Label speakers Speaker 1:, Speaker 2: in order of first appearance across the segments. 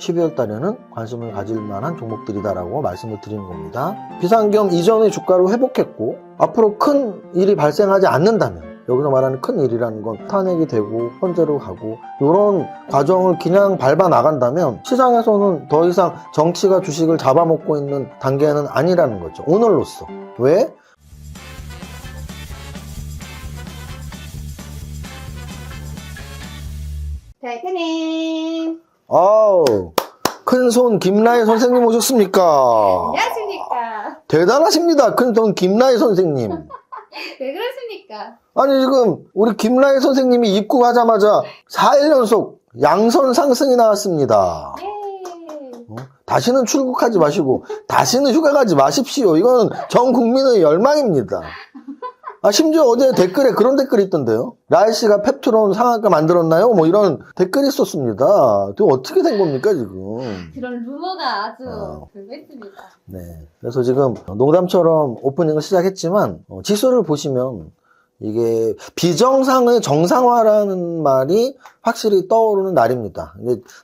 Speaker 1: 12월 달에는 관심을 가질 만한 종목들이다라고 말씀을 드리는 겁니다. 비상겸 이전의 주가를 회복했고 앞으로 큰 일이 발생하지 않는다면 여기서 말하는 큰 일이라는 건 탄핵이 되고 헌재로 가고 이런 과정을 그냥 밟아 나간다면 시장에서는 더 이상 정치가 주식을 잡아먹고 있는 단계는 아니라는 거죠. 오늘로써. 왜?
Speaker 2: 대표님
Speaker 1: 아우 큰손 김라희 선생님 오셨습니까?
Speaker 2: 안녕하십니까
Speaker 1: 대단하십니다. 큰손 김라희 선생님.
Speaker 2: 왜 그러십니까
Speaker 1: 아니 지금 우리 김라희 선생님이 입국하자마자 4일 연속 양선 상승이 나왔습니다.
Speaker 2: 예
Speaker 1: 어? 다시는 출국하지 마시고 다시는 휴가 가지 마십시오. 이건 전 국민의 열망입니다. 아 심지어 어제 댓글에 그런 댓글이 있던데요. 라이 씨가 펩트론 상한가 만들었나요? 뭐 이런 댓글이 있었습니다. 또 어떻게 된 겁니까 지금?
Speaker 2: 그런 루머가 아주
Speaker 1: 어.
Speaker 2: 불겠습니다
Speaker 1: 네. 그래서 지금 농담처럼 오프닝을 시작했지만 어, 지수를 보시면 이게 비정상의 정상화라는 말이 확실히 떠오르는 날입니다.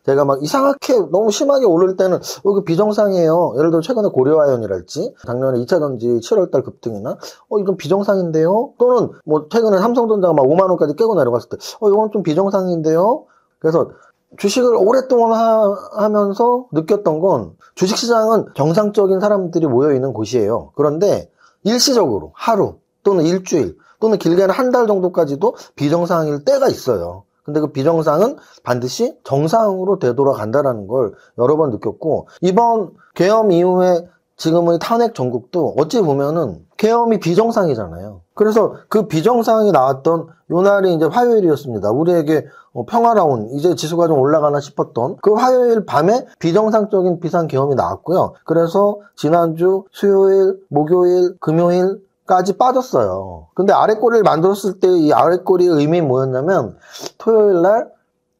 Speaker 1: 제가 막 이상하게 너무 심하게 오를 때는 어, 이거 비정상이에요. 예를 들어 최근에 고려아연이랄지 작년에 2차 전지 7월달 급등이나 어 이건 비정상인데요. 또는 뭐 최근에 삼성전자가 막 5만 원까지 깨고 내려갔을 때 어 이건 좀 비정상인데요. 그래서 주식을 오랫동안 하, 면서 느꼈던 건 주식시장은 정상적인 사람들이 모여있는 곳이에요. 그런데 일시적으로 하루 또는 일주일 또는 길게는 한 달 정도까지도 비정상일 때가 있어요. 근데 그 비정상은 반드시 정상으로 되돌아간다는 걸 여러 번 느꼈고 이번 계엄 이후에 지금의 탄핵 전국도 어찌 보면은 계엄이 비정상이잖아요. 그래서 그 비정상이 나왔던 요 날이 이제 화요일이었습니다. 우리에게 어, 평화로운 이제 지수가 좀 올라가나 싶었던 그 화요일 밤에 비정상적인 비상 계엄이 나왔고요. 그래서 지난주 수요일, 목요일, 금요일 까지 빠졌어요. 근데 아래꼬리를 만들었을 때 이 아래꼬리의 의미 뭐였냐면 토요일 날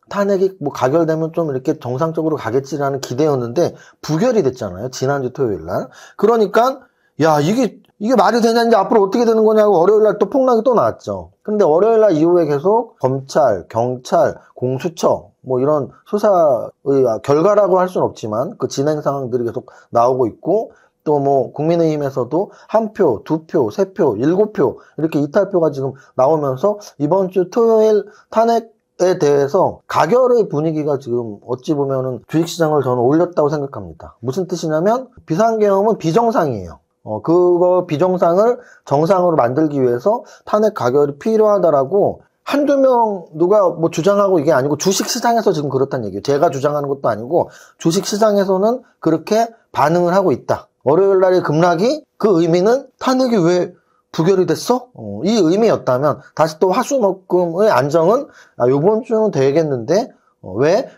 Speaker 1: 탄핵이 뭐 가결되면 좀 이렇게 정상적으로 가겠지라는 기대였는데 부결이 됐잖아요. 지난주 토요일 날. 그러니까 야 이게 이게 말이 되냐 이제 앞으로 어떻게 되는 거냐고 월요일 날 또 폭락이 또 나왔죠. 근데 월요일 날 이후에 계속 검찰, 경찰, 공수처 뭐 이런 수사의 결과라고 할 수는 없지만 그 진행 상황들이 계속 나오고 있고 또 뭐 국민의힘에서도 한 표, 두 표, 세 표, 일곱 표 이렇게 이탈표가 지금 나오면서 이번 주 토요일 탄핵 에 대해서 가결의 분위기가 지금 어찌 보면은 주식시장을 저는 올렸다고 생각합니다. 무슨 뜻이냐면 비상계엄은 비정상이에요. 어, 그거 비정상을 정상으로 만들기 위해서 탄핵 가결이 필요하다라고 한두 명 누가 뭐 주장하고 이게 아니고 주식시장에서 지금 그렇다는 얘기예요. 제가 주장하는 것도 아니고 주식시장에서는 그렇게 반응을 하고 있다. 월요일 날의 급락이 그 의미는 탄핵이 왜 부결이 됐어? 어, 이 의미였다면 다시 또 화수목금의 안정은 아, 요번 주는 되겠는데 어, 왜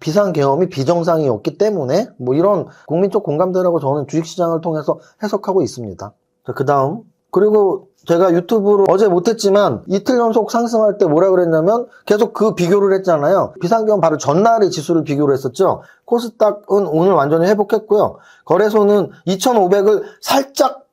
Speaker 1: 비상 계엄이 비정상이었기 때문에 뭐 이런 국민적 공감대라고 저는 주식시장을 통해서 해석하고 있습니다. 그 다음 그리고 제가 유튜브로 어제 못했지만 이틀 연속 상승할 때 뭐라 그랬냐면 계속 그 비교를 했잖아요. 비상계엄 바로 전날의 지수를 비교를 했었죠. 코스닥은 오늘 완전히 회복했고요. 거래소는 2,500을 살짝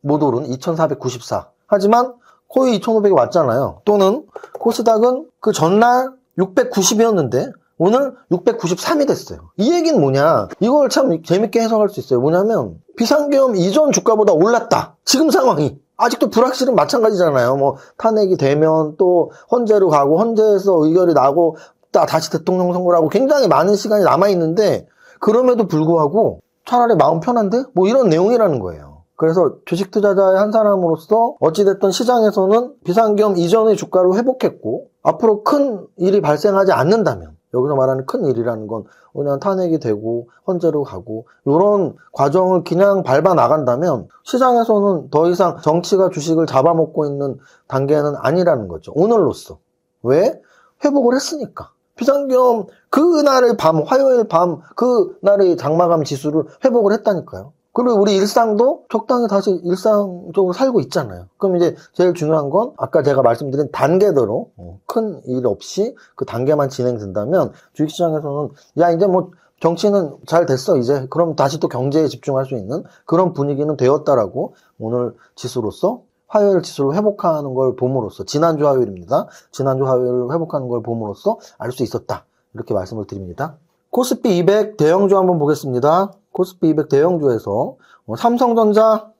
Speaker 1: 못 오른 2,494. 하지만 거의 2,500이 왔잖아요. 또는 코스닥은 그 전날 690이었는데 오늘 693이 됐어요. 이 얘기는 뭐냐? 이걸 참 재밌게 해석할 수 있어요. 뭐냐면 비상계엄 이전 주가보다 올랐다. 지금 상황이. 아직도 불확실은 마찬가지잖아요. 뭐 탄핵이 되면 또 헌재로 가고 헌재에서 의결이 나고 또 다시 대통령 선거를 하고 굉장히 많은 시간이 남아 있는데 그럼에도 불구하고 차라리 마음 편한데 뭐 이런 내용이라는 거예요. 그래서 주식 투자자의 한 사람으로서 어찌됐든 시장에서는 비상겸 이전의 주가를 회복했고 앞으로 큰 일이 발생하지 않는다면 여기서 말하는 큰 일이라는 건 그냥 탄핵이 되고 헌재로 가고 이런 과정을 그냥 밟아 나간다면 시장에서는 더 이상 정치가 주식을 잡아먹고 있는 단계는 아니라는 거죠. 오늘로써. 왜? 회복을 했으니까. 비상겸 그날의 밤, 화요일 밤, 그날의 장마감 지수를 회복을 했다니까요. 그리고 우리 일상도 적당히 다시 일상적으로 살고 있잖아요. 그럼 이제 제일 중요한 건 아까 제가 말씀드린 단계대로 어, 큰일 없이 그 단계만 진행된다면 주식시장에서는 야 이제 뭐 정치는 잘 됐어 이제 그럼 다시 또 경제에 집중할 수 있는 그런 분위기는 되었다라고 오늘 지수로서 화요일 지수를 회복하는 걸 봄으로써 지난주 화요일입니다. 지난주 화요일을 회복하는 걸 봄으로써 알 수 있었다 이렇게 말씀을 드립니다. 코스피 200 대형주 한번 보겠습니다. 코스피 200 대형주에서 어, 삼성전자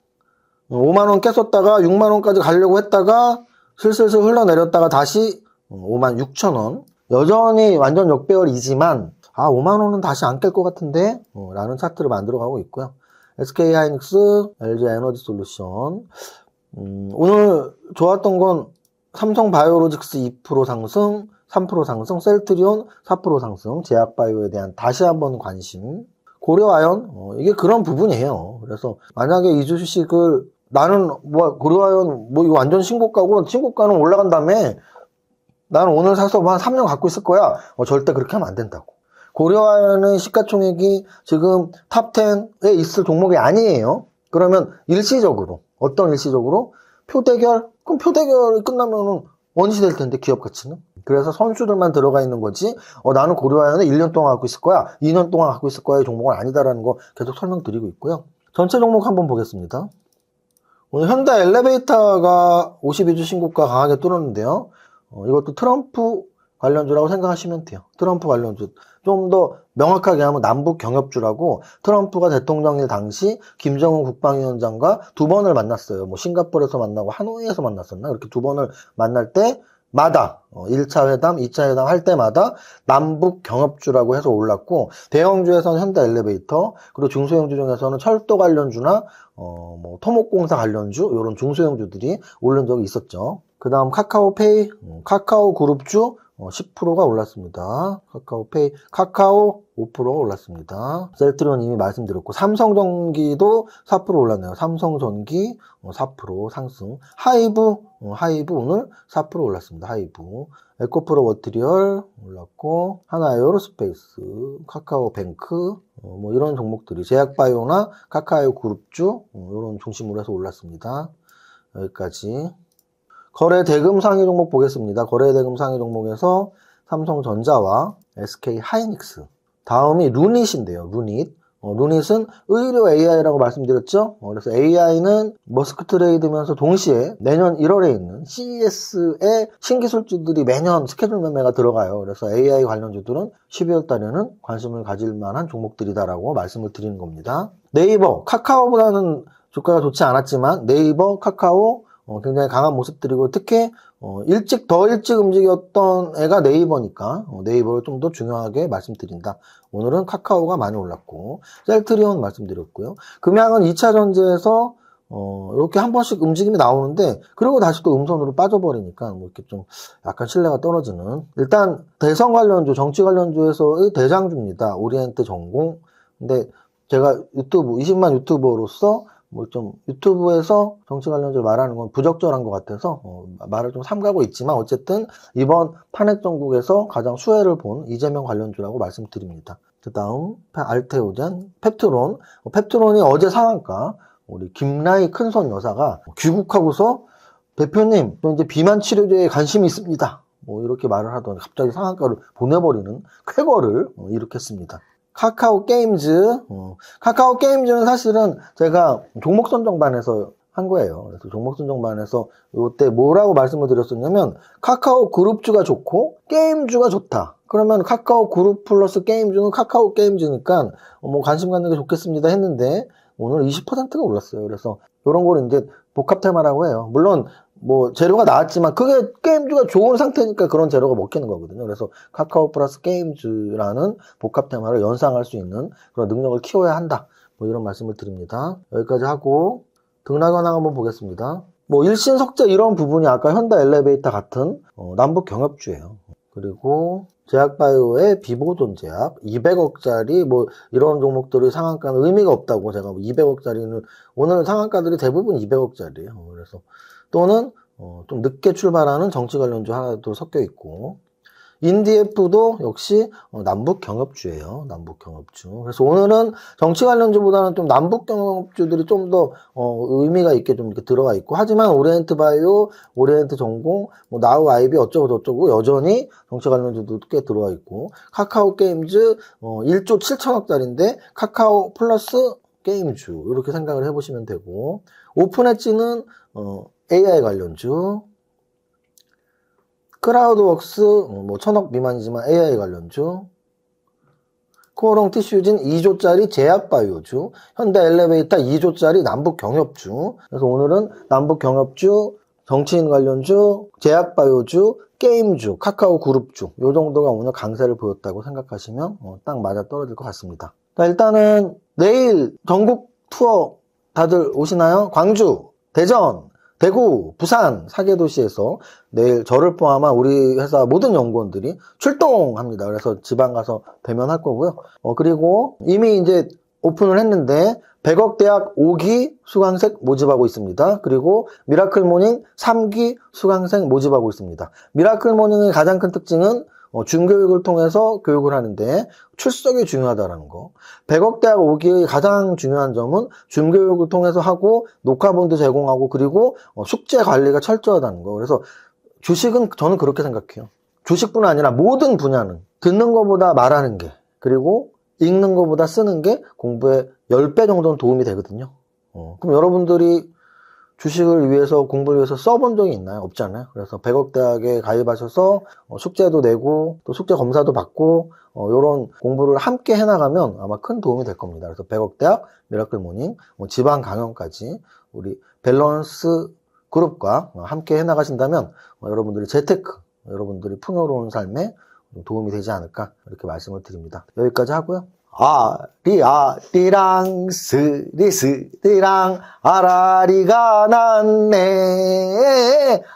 Speaker 1: 5만원 깼었다가 6만원까지 가려고 했다가 슬슬슬 흘러내렸다가 다시 5만 6천원. 여전히 완전 역배열이지만, 아, 5만원은 다시 안 깰 것 같은데? 어, 라는 차트를 만들어 가고 있고요. SK 하이닉스, LG 에너지 솔루션. 음, 오늘 좋았던 건 삼성 바이오로직스 2% 상승, 3% 상승, 셀트리온 4% 상승, 제약바이오에 대한 다시 한번 관심. 고려아연, 어, 이게 그런 부분이에요. 그래서 만약에 이 주식을 나는 뭐 고려아연 뭐 이거 완전 신고가고 신고가는 올라간 다음에 나는 오늘 사서 뭐 한 3년 갖고 있을 거야. 어, 절대 그렇게 하면 안 된다고. 고려아연은 시가총액이 지금 탑10에 있을 종목이 아니에요. 그러면 일시적으로 어떤 일시적으로 표대결 그럼 표대결이 끝나면은 원시 될 텐데 기업 가치는 그래서 선수들만 들어가 있는 거지 어, 나는 고려아연을 1년 동안 갖고 있을 거야 2년 동안 갖고 있을 거야의 종목은 아니다라는 거 계속 설명드리고 있고요. 전체 종목 한번 보겠습니다. 오늘 현대 엘리베이터가 52주 신고가 강하게 뚫었는데요. 어, 이것도 트럼프 관련주라고 생각하시면 돼요. 트럼프 관련주. 좀 더 명확하게 하면 남북 경협주라고 트럼프가 대통령일 당시 김정은 국방위원장과 두 번을 만났어요. 뭐 싱가포르에서 만나고 하노이에서 만났었나? 그렇게 두 번을 만날 때 마다 어, 1차 회담, 2차 회담 할 때마다 남북 경협주라고 해서 올랐고 대형주에서는 현대 엘리베이터, 그리고 중소형주 중에서는 철도 관련주나 어, 뭐 토목공사 관련주 이런 중소형주들이 오른 적이 있었죠. 그 다음 카카오페이, 음, 카카오 그룹주 어, 10%가 올랐습니다. 카카오페이, 카카오 5% 올랐습니다. 셀트리온 이미 말씀드렸고, 삼성전기도 4% 올랐네요. 삼성전기 어, 4% 상승. 하이브, 어, 하이브 오늘 4% 올랐습니다. 하이브. 에코프로 워트리얼 올랐고, 하나 에어로스페이스, 카카오뱅크, 어, 뭐 이런 종목들이 제약바이오나 카카오 그룹주, 어, 이런 중심으로 해서 올랐습니다. 여기까지. 거래 대금 상위 종목 보겠습니다. 거래 대금 상위 종목에서 삼성전자와 SK 하이닉스. 다음이 루닛인데요. 루닛. 어, 루닛은 의료 AI라고 말씀드렸죠. 어, 그래서 AI는 머스크 트레이드면서 동시에 내년 1월에 있는 CES의 신기술주들이 매년 스케줄 매매가 들어가요. 그래서 AI 관련주들은 12월 달에는 관심을 가질 만한 종목들이다라고 말씀을 드리는 겁니다. 네이버, 카카오보다는 주가가 좋지 않았지만 네이버, 카카오 어, 굉장히 강한 모습들이고 특히 어, 일찍 더 일찍 움직였던 애가 네이버니까 어, 네이버를 좀 더 중요하게 말씀드린다. 오늘은 카카오가 많이 올랐고 셀트리온 말씀드렸고요. 금양은 2차 전지에서 어, 이렇게 한 번씩 움직임이 나오는데 그리고 다시 또 음선으로 빠져버리니까 뭐 이렇게 좀 약간 신뢰가 떨어지는 일단 대선 관련주 정치 관련주에서의 대장주입니다. 오리엔트 전공 근데 제가 유튜브 20만 유튜버로서 뭐 좀 유튜브에서 정치 관련주를 말하는 건 부적절한 것 같아서 어, 말을 좀 삼가고 있지만 어쨌든 이번 탄핵 정국에서 가장 수혜를 본 이재명 관련주라고 말씀드립니다. 그 다음 알테오젠, 펩트론 어, 펩트론이 어제 상한가 우리 김라희 큰손 여사가 귀국하고서 대표님 저 이제 비만 치료제에 관심이 있습니다. 뭐 이렇게 말을 하더니 갑자기 상한가를 보내버리는 쾌거를 어, 일으켰습니다. 카카오 게임즈, 어, 카카오 게임즈는 사실은 제가 종목 선정반에서 한 거예요. 그래서 종목 선정반에서 이때 뭐라고 말씀을 드렸었냐면 카카오 그룹주가 좋고 게임주가 좋다. 그러면 카카오 그룹 플러스 게임주는 카카오 게임즈니까 어, 뭐 관심 갖는 게 좋겠습니다 했는데 오늘 20%가 올랐어요. 그래서 이런 걸 이제 복합 테마라고 해요. 물론 뭐 재료가 나왔지만 그게 게임주가 좋은 상태니까 그런 재료가 먹히는 거거든요. 그래서 카카오 플러스 게임즈라는 복합 테마를 연상할 수 있는 그런 능력을 키워야 한다. 뭐 이런 말씀을 드립니다. 여기까지 하고 등락 현황 한번 보겠습니다. 뭐 일신 석재 이런 부분이 아까 현대 엘리베이터 같은 어, 남북 경협주예요. 그리고 제약바이오의 비보존 제약 200억짜리 뭐 이런 종목들이 상한가는 의미가 없다고 제가 200억짜리는 오늘 상한가들이 대부분 200억짜리예요. 그래서 또는 어, 좀 늦게 출발하는 정치 관련주 하나도 섞여 있고 인디에프도 역시 어, 남북 경협주예요. 남북 경협주. 그래서 오늘은 정치 관련주보다는 좀 남북 경협주들이 좀더 어, 의미가 있게 좀 이렇게 들어가 있고 하지만 오리엔트 바이오, 오리엔트 전공, 뭐 나우 아이비 어쩌고 저쩌고 여전히 정치 관련주도 꽤 들어와 있고 카카오 게임즈 어, 1조 7천억짜리인데 카카오 플러스 게임주 이렇게 생각을 해보시면 되고 오픈엣지는 어, AI 관련주 크라우드웍스 어, 뭐 천억 미만이지만 AI 관련주 코오롱 티슈진 2조짜리 제약바이오주, 현대 엘리베이터 2조짜리 남북 경협주. 그래서 오늘은 남북 경협주, 정치인 관련주, 제약바이오주, 게임주, 카카오 그룹주. 요 정도가 오늘 강세를 보였다고 생각하시면 어, 딱 맞아 떨어질 것 같습니다. 자, 일단은 내일 전국 투어 다들 오시나요? 광주, 대전, 대구, 부산 사개 도시에서 내일 저를 포함한 우리 회사 모든 연구원들이 출동합니다. 그래서 지방 가서 대면할 거고요. 어, 그리고 이미 이제 오픈을 했는데 100억 대학 5기 수강생 모집하고 있습니다. 그리고 미라클 모닝 3기 수강생 모집하고 있습니다. 미라클 모닝의 가장 큰 특징은 어, 중교육을 통해서 교육을 하는데 출석이 중요하다는 거. 100억 대학 5기의 가장 중요한 점은 중교육을 통해서 하고 녹화본도 제공하고 그리고 어, 숙제 관리가 철저하다는 거. 그래서 주식은 저는 그렇게 생각해요. 주식뿐 아니라 모든 분야는 듣는 것보다 말하는 게 그리고 읽는 것보다 쓰는 게 공부에 10배 정도는 도움이 되거든요. 어, 그럼 여러분들이 주식을 위해서 공부를 위해서 써본 적이 있나요? 없잖아요. 그래서 100억 대학에 가입하셔서 어, 숙제도 내고 또 숙제 검사도 받고 이런 공부를 함께 해나가면 아마 큰 도움이 될 겁니다. 그래서 100억 대학 미라클 모닝 뭐 지방 강연까지 우리 밸런스 그룹과 어, 함께 해나가신다면 어, 여러분들이 재테크, 여러분들이 풍요로운 삶에 도움이 되지 않을까 이렇게 말씀을 드립니다. 여기까지 하고요. 아리아 띠랑 스리 스리랑 아라리가 났네.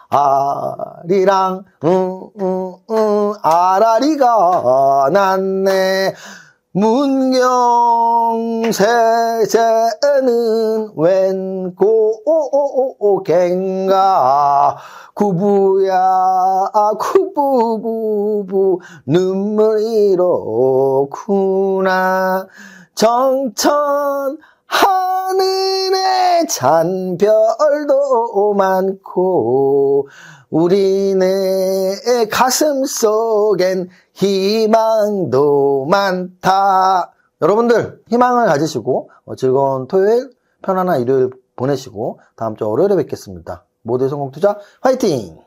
Speaker 1: 아리랑 응응응 아라리가 났네 문경세제는 웬 고갱가? 구부야 구부구부 눈물이로구나. 정천 하늘에 잔 별도 많고 우리네 가슴 속엔 희망도 많다. 여러분들 희망을 가지시고 어, 즐거운 토요일 편안한 일요일 보내시고 다음 주 월요일에 뵙겠습니다. 모두의 성공 투자 화이팅!